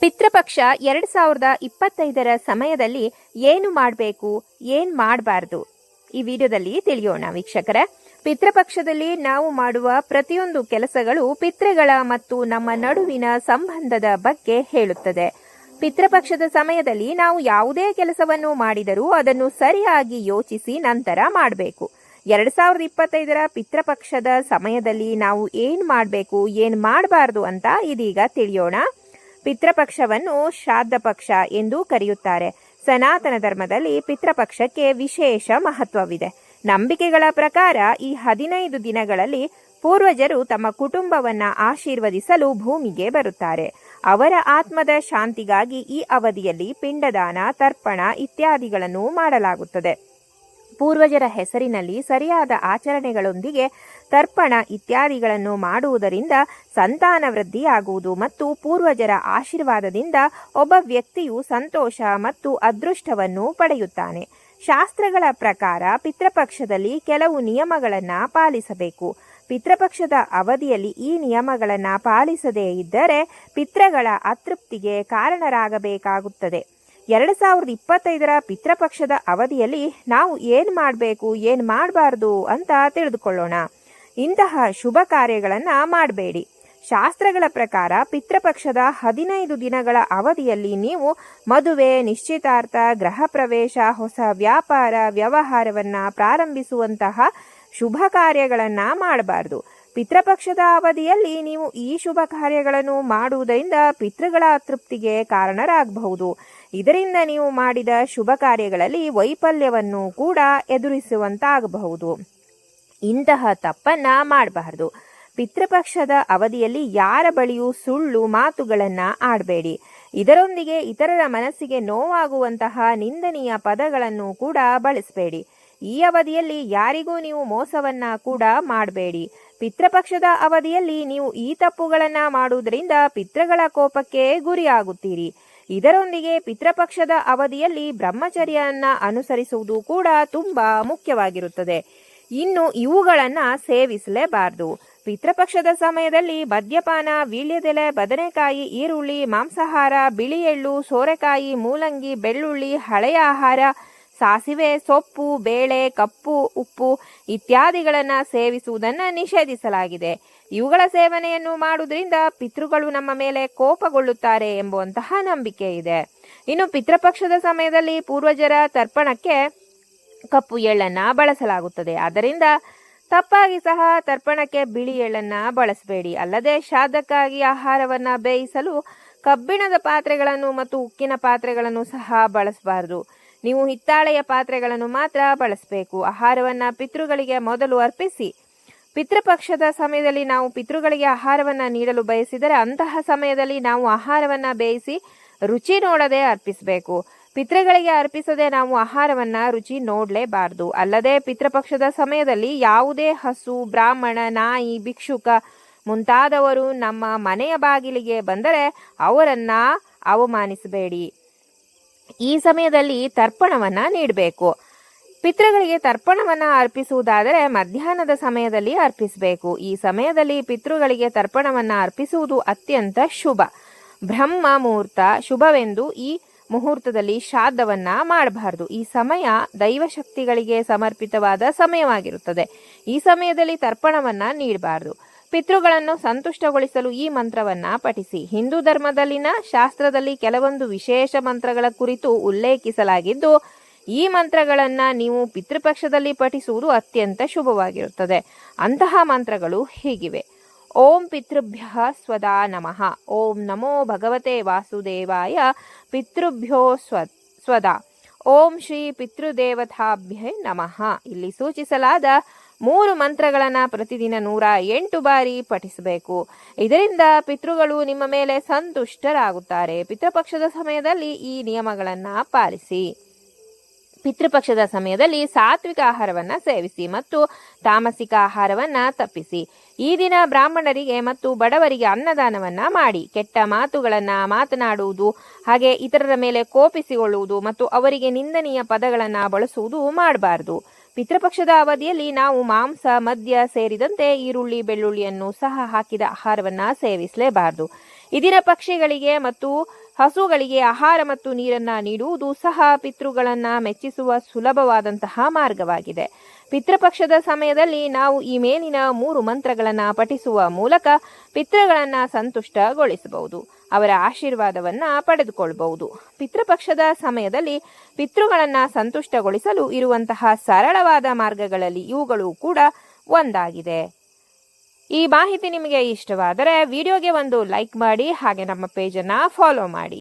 ಪಿತೃಪಕ್ಷ ಎರಡು ಸಾವಿರದ ಇಪ್ಪತ್ತೈದರ ಸಮಯದಲ್ಲಿ ಏನು ಮಾಡಬೇಕು, ಏನು ಮಾಡಬಾರ್ದು? ಈ ವಿಡಿಯೋದಲ್ಲಿ ತಿಳಿಯೋಣ ವೀಕ್ಷಕರೇ. ಪಿತೃಪಕ್ಷದಲ್ಲಿ ನಾವು ಮಾಡುವ ಪ್ರತಿಯೊಂದು ಕೆಲಸಗಳು ಪಿತೃಗಳ ಮತ್ತು ನಮ್ಮ ನಡುವಿನ ಸಂಬಂಧದ ಬಗ್ಗೆ ಹೇಳುತ್ತದೆ. ಪಿತೃಪಕ್ಷದ ಸಮಯದಲ್ಲಿ ನಾವು ಯಾವುದೇ ಕೆಲಸವನ್ನು ಮಾಡಿದರೂ ಅದನ್ನು ಸರಿಯಾಗಿ ಯೋಚಿಸಿ ನಂತರ ಮಾಡಬೇಕು. ಎರಡ್ ಸಾವಿರದ ಇಪ್ಪತ್ತೈದರ ಪಿತೃಪಕ್ಷದ ಸಮಯದಲ್ಲಿ ನಾವು ಏನ್ ಮಾಡಬೇಕು, ಏನ್ ಮಾಡಬಾರ್ದು ಅಂತ ಇದೀಗ ತಿಳಿಯೋಣ. ಪಿತೃಪಕ್ಷವನ್ನು ಶ್ರಾದ್ದ ಪಕ್ಷ ಎಂದು ಕರೆಯುತ್ತಾರೆ. ಸನಾತನ ಧರ್ಮದಲ್ಲಿ ಪಿತೃಪಕ್ಷಕ್ಕೆ ವಿಶೇಷ ಮಹತ್ವವಿದೆ. ನಂಬಿಕೆಗಳ ಪ್ರಕಾರ ಈ ಹದಿನೈದು ದಿನಗಳಲ್ಲಿ ಪೂರ್ವಜರು ತಮ್ಮ ಕುಟುಂಬವನ್ನ ಆಶೀರ್ವದಿಸಲು ಭೂಮಿಗೆ ಬರುತ್ತಾರೆ. ಅವರ ಆತ್ಮದ ಶಾಂತಿಗಾಗಿ ಈ ಅವಧಿಯಲ್ಲಿ ಪಿಂಡದಾನ, ತರ್ಪಣ ಇತ್ಯಾದಿಗಳನ್ನು ಮಾಡಲಾಗುತ್ತದೆ. ಪೂರ್ವಜರ ಹೆಸರಿನಲ್ಲಿ ಸರಿಯಾದ ಆಚರಣೆಗಳೊಂದಿಗೆ ತರ್ಪಣ ಇತ್ಯಾದಿಗಳನ್ನು ಮಾಡುವುದರಿಂದ ಸಂತಾನ ವೃದ್ಧಿಯಾಗುವುದು ಮತ್ತು ಪೂರ್ವಜರ ಆಶೀರ್ವಾದದಿಂದ ಒಬ್ಬ ವ್ಯಕ್ತಿಯು ಸಂತೋಷ ಮತ್ತು ಅದೃಷ್ಟವನ್ನು ಪಡೆಯುತ್ತಾನೆ. ಶಾಸ್ತ್ರಗಳ ಪ್ರಕಾರ ಪಿತೃಪಕ್ಷದಲ್ಲಿ ಕೆಲವು ನಿಯಮಗಳನ್ನು ಪಾಲಿಸಬೇಕು. ಪಿತೃಪಕ್ಷದ ಅವಧಿಯಲ್ಲಿ ಈ ನಿಯಮಗಳನ್ನು ಪಾಲಿಸದೇ ಇದ್ದರೆ ಪಿತೃಗಳ ಅತೃಪ್ತಿಗೆ ಕಾರಣರಾಗಬೇಕಾಗುತ್ತದೆ. ಎರಡು ಸಾವಿರದ ಇಪ್ಪತ್ತೈದರ ಪಿತೃಪಕ್ಷದ ಅವಧಿಯಲ್ಲಿ ನಾವು ಏನು ಮಾಡಬೇಕು, ಏನು ಮಾಡಬಾರ್ದು ಅಂತ ತಿಳಿದುಕೊಳ್ಳೋಣ. ಇಂತಹ ಶುಭ ಕಾರ್ಯಗಳನ್ನು ಮಾಡಬೇಡಿ. ಶಾಸ್ತ್ರಗಳ ಪ್ರಕಾರ ಪಿತೃಪಕ್ಷದ ಹದಿನೈದು ದಿನಗಳ ಅವಧಿಯಲ್ಲಿ ನೀವು ಮದುವೆ, ನಿಶ್ಚಿತಾರ್ಥ, ಗೃಹ ಪ್ರವೇಶ, ಹೊಸ ವ್ಯಾಪಾರ, ವ್ಯವಹಾರವನ್ನು ಪ್ರಾರಂಭಿಸುವಂತಹ ಶುಭ ಕಾರ್ಯಗಳನ್ನು ಮಾಡಬಾರ್ದು. ಪಿತೃಪಕ್ಷದ ಅವಧಿಯಲ್ಲಿ ನೀವು ಈ ಶುಭ ಕಾರ್ಯಗಳನ್ನು ಮಾಡುವುದರಿಂದ ಪಿತೃಗಳ ಅತೃಪ್ತಿಗೆ ಕಾರಣರಾಗಬಹುದು. ಇದರಿಂದ ನೀವು ಮಾಡಿದ ಶುಭ ಕಾರ್ಯಗಳಲ್ಲಿ ವೈಫಲ್ಯವನ್ನು ಕೂಡ ಎದುರಿಸುವಂತಾಗಬಹುದು. ಇಂತಹ ತಪ್ಪನ್ನ ಮಾಡಬಾರದು. ಪಿತೃಪಕ್ಷದ ಅವಧಿಯಲ್ಲಿ ಯಾರ ಬಳಿಯೂ ಸುಳ್ಳು ಮಾತುಗಳನ್ನ ಆಡಬೇಡಿ. ಇದರೊಂದಿಗೆ ಇತರರ ಮನಸ್ಸಿಗೆ ನೋವಾಗುವಂತಹ ನಿಂದನೀಯ ಪದಗಳನ್ನು ಕೂಡ ಬಳಸಬೇಡಿ. ಈ ಅವಧಿಯಲ್ಲಿ ಯಾರಿಗೂ ನೀವು ಮೋಸವನ್ನ ಕೂಡ ಮಾಡಬೇಡಿ. ಪಿತೃಪಕ್ಷದ ಅವಧಿಯಲ್ಲಿ ನೀವು ಈ ತಪ್ಪುಗಳನ್ನ ಮಾಡುವುದರಿಂದ ಪಿತೃಗಳ ಕೋಪಕ್ಕೆ ಗುರಿಯಾಗುತ್ತೀರಿ. ಇದರೊಂದಿಗೆ ಪಿತೃಪಕ್ಷದ ಅವಧಿಯಲ್ಲಿ ಬ್ರಹ್ಮಚರ್ಯನ್ನ ಅನುಸರಿಸುವುದು ಕೂಡ ತುಂಬಾ ಮುಖ್ಯವಾಗಿರುತ್ತದೆ. ಇನ್ನು ಇವುಗಳನ್ನ ಸೇವಿಸಲೇಬಾರದು. ಪಿತೃಪಕ್ಷದ ಸಮಯದಲ್ಲಿ ಮದ್ಯಪಾನ, ವೀಳ್ಯದೆಲೆ, ಬದನೆಕಾಯಿ, ಈರುಳ್ಳಿ, ಮಾಂಸಾಹಾರ, ಬಿಳಿ ಎಳ್ಳು, ಸೋರೆಕಾಯಿ, ಮೂಲಂಗಿ, ಬೆಳ್ಳುಳ್ಳಿ, ಹಳೆಯ ಆಹಾರ ಸಾಸಿವೆ, ಸೊಪ್ಪು, ಬೇಳೆ, ಕಪ್ಪು, ಉಪ್ಪು ಇತ್ಯಾದಿಗಳನ್ನು ಸೇವಿಸುವುದನ್ನು ನಿಷೇಧಿಸಲಾಗಿದೆ. ಇವುಗಳ ಸೇವನೆಯನ್ನು ಮಾಡುವುದರಿಂದ ಪಿತೃಗಳು ನಮ್ಮ ಮೇಲೆ ಕೋಪಗೊಳ್ಳುತ್ತಾರೆ ಎಂಬುವಂತಹ ನಂಬಿಕೆ ಇದೆ. ಇನ್ನು ಪಿತೃಪಕ್ಷದ ಸಮಯದಲ್ಲಿ ಪೂರ್ವಜರ ತರ್ಪಣಕ್ಕೆ ಕಪ್ಪು ಎಳ್ಳನ್ನ ಬಳಸಲಾಗುತ್ತದೆ. ಆದ್ದರಿಂದ ತಪ್ಪಾಗಿ ಸಹ ತರ್ಪಣಕ್ಕೆ ಬಿಳಿ ಎಳ್ಳನ್ನ ಬಳಸಬೇಡಿ. ಅಲ್ಲದೆ ಶಾದಕ್ಕಾಗಿ ಆಹಾರವನ್ನ ಬೇಯಿಸಲು ಕಬ್ಬಿಣದ ಪಾತ್ರೆಗಳನ್ನು ಮತ್ತು ಉಕ್ಕಿನ ಪಾತ್ರೆಗಳನ್ನು ಸಹ ಬಳಸಬಾರದು. ನೀವು ಹಿತ್ತಾಳೆಯ ಪಾತ್ರೆಗಳನ್ನು ಮಾತ್ರ ಬಳಸಬೇಕು. ಆಹಾರವನ್ನು ಪಿತೃಗಳಿಗೆ ಮೊದಲು ಅರ್ಪಿಸಿ. ಪಿತೃಪಕ್ಷದ ಸಮಯದಲ್ಲಿ ನಾವು ಪಿತೃಗಳಿಗೆ ಆಹಾರವನ್ನು ನೀಡಲು ಬಯಸಿದರೆ ಅಂತಹ ಸಮಯದಲ್ಲಿ ನಾವು ಆಹಾರವನ್ನು ಬೇಯಿಸಿ ರುಚಿ ನೋಡದೆ ಅರ್ಪಿಸಬೇಕು. ಪಿತೃಗಳಿಗೆ ಅರ್ಪಿಸದೆ ನಾವು ಆಹಾರವನ್ನ ರುಚಿ ನೋಡಲೇಬಾರದು. ಅಲ್ಲದೆ ಪಿತೃಪಕ್ಷದ ಸಮಯದಲ್ಲಿ ಯಾವುದೇ ಹಸು, ಬ್ರಾಹ್ಮಣ, ನಾಯಿ, ಭಿಕ್ಷುಕ ಮುಂತಾದವರು ನಮ್ಮ ಮನೆಯ ಬಾಗಿಲಿಗೆ ಬಂದರೆ ಅವರನ್ನು ಅವಮಾನಿಸಬೇಡಿ. ಈ ಸಮಯದಲ್ಲಿ ತರ್ಪಣವನ್ನ ನೀಡಬೇಕು. ಪಿತೃಗಳಿಗೆ ತರ್ಪಣವನ್ನ ಅರ್ಪಿಸುವುದಾದರೆ ಮಧ್ಯಾಹ್ನದ ಸಮಯದಲ್ಲಿ ಅರ್ಪಿಸಬೇಕು. ಈ ಸಮಯದಲ್ಲಿ ಪಿತೃಗಳಿಗೆ ತರ್ಪಣವನ್ನ ಅರ್ಪಿಸುವುದು ಅತ್ಯಂತ ಶುಭ. ಬ್ರಹ್ಮ ಮುಹೂರ್ತ ಶುಭವೆಂದು ಈ ಮುಹೂರ್ತದಲ್ಲಿ ಶ್ರಾದ್ದವನ್ನ ಮಾಡಬಾರದು. ಈ ಸಮಯ ದೈವಶಕ್ತಿಗಳಿಗೆ ಸಮರ್ಪಿತವಾದ ಸಮಯವಾಗಿರುತ್ತದೆ. ಈ ಸಮಯದಲ್ಲಿ ತರ್ಪಣವನ್ನ ನೀಡಬಾರದು. ಪಿತೃಗಳನ್ನು ಸಂತುಷ್ಟಗೊಳಿಸಲು ಈ ಮಂತ್ರವನ್ನ ಪಠಿಸಿ. ಹಿಂದೂ ಧರ್ಮದಲ್ಲಿನ ಶಾಸ್ತ್ರದಲ್ಲಿ ಕೆಲವೊಂದು ವಿಶೇಷ ಮಂತ್ರಗಳ ಕುರಿತು ಉಲ್ಲೇಖಿಸಲಾಗಿದ್ದು, ಈ ಮಂತ್ರಗಳನ್ನು ನೀವು ಪಿತೃಪಕ್ಷದಲ್ಲಿ ಪಠಿಸುವುದು ಅತ್ಯಂತ ಶುಭವಾಗಿರುತ್ತದೆ. ಅಂತಹ ಮಂತ್ರಗಳು ಹೀಗಿವೆ. ಓಂ ಪಿತೃಭ್ಯ ಸ್ವದಾ ನಮಃ. ಓಂ ನಮೋ ಭಗವತೆ ವಾಸುದೇವಾಯ ಪಿತೃಭ್ಯೋ ಸ್ವ, ಸ್ವದಾ. ಓಂ ಶ್ರೀ ಪಿತೃದೇವತಾಭ್ಯ ನಮಃ. ಇಲ್ಲಿ ಸೂಚಿಸಲಾದ ಮೂರು ಮಂತ್ರಗಳನ್ನು ಪ್ರತಿದಿನ ನೂರ ಎಂಟು ಬಾರಿ ಪಠಿಸಬೇಕು. ಇದರಿಂದ ಪಿತೃಗಳು ನಿಮ್ಮ ಮೇಲೆ ಸಂತುಷ್ಟರಾಗುತ್ತಾರೆ. ಪಿತೃಪಕ್ಷದ ಸಮಯದಲ್ಲಿ ಈ ನಿಯಮಗಳನ್ನು ಪಾಲಿಸಿ. ಪಿತೃಪಕ್ಷದ ಸಮಯದಲ್ಲಿ ಸಾತ್ವಿಕ ಆಹಾರವನ್ನು ಸೇವಿಸಿ ಮತ್ತು ತಾಮಸಿಕ ಆಹಾರವನ್ನು ತಪ್ಪಿಸಿ. ಈ ದಿನ ಬ್ರಾಹ್ಮಣರಿಗೆ ಮತ್ತು ಬಡವರಿಗೆ ಅನ್ನದಾನವನ್ನು ಮಾಡಿ. ಕೆಟ್ಟ ಮಾತುಗಳನ್ನು ಮಾತನಾಡುವುದು, ಹಾಗೆ ಇತರರ ಮೇಲೆ ಕೋಪಿಸಿಕೊಳ್ಳುವುದು ಮತ್ತು ಅವರಿಗೆ ನಿಂದನೀಯ ಪದಗಳನ್ನು ಬಳಸುವುದು ಮಾಡಬಾರದು. ಪಿತೃಪಕ್ಷದ ಅವಧಿಯಲ್ಲಿ ನಾವು ಮಾಂಸ, ಮದ್ಯ ಸೇರಿದಂತೆ ಈರುಳ್ಳಿ, ಬೆಳ್ಳುಳ್ಳಿಯನ್ನು ಸಹ ಹಾಕಿದ ಆಹಾರವನ್ನ ಸೇವಿಸಲೇಬಾರದು. ಇದಿನ ಪಕ್ಷಿಗಳಿಗೆ ಮತ್ತು ಹಸುಗಳಿಗೆ ಆಹಾರ ಮತ್ತು ನೀರನ್ನ ನೀಡುವುದು ಸಹ ಪಿತೃಗಳನ್ನ ಮೆಚ್ಚಿಸುವ ಸುಲಭವಾದಂತಹ ಮಾರ್ಗವಾಗಿದೆ. ಪಿತೃಪಕ್ಷದ ಸಮಯದಲ್ಲಿ ನಾವು ಈ ಮೇಲಿನ ಮೂರು ಮಂತ್ರಗಳನ್ನ ಪಠಿಸುವ ಮೂಲಕ ಪಿತೃಗಳನ್ನು ಸಂತುಷ್ಟಗೊಳಿಸಬಹುದು. ಅವರ ಆಶೀರ್ವಾದವನ್ನ ಪಡೆದುಕೊಳ್ಳಬಹುದು ಪಿತೃಪಕ್ಷದ ಸಮಯದಲ್ಲಿ ಪಿತೃಗಳನ್ನು ಸಂತುಷ್ಟಗೊಳಿಸಲು ಇರುವಂತಹ ಸರಳವಾದ ಮಾರ್ಗಗಳಲ್ಲಿ ಇವುಗಳು ಕೂಡ ಒಂದಾಗಿದೆ. ಈ ಮಾಹಿತಿ ನಿಮಗೆ ಇಷ್ಟವಾದರೆ ವಿಡಿಯೋಗೆ ಒಂದು ಲೈಕ್ ಮಾಡಿ ಹಾಗೆ ನಮ್ಮ ಪೇಜನ್ನು ಫಾಲೋ ಮಾಡಿ.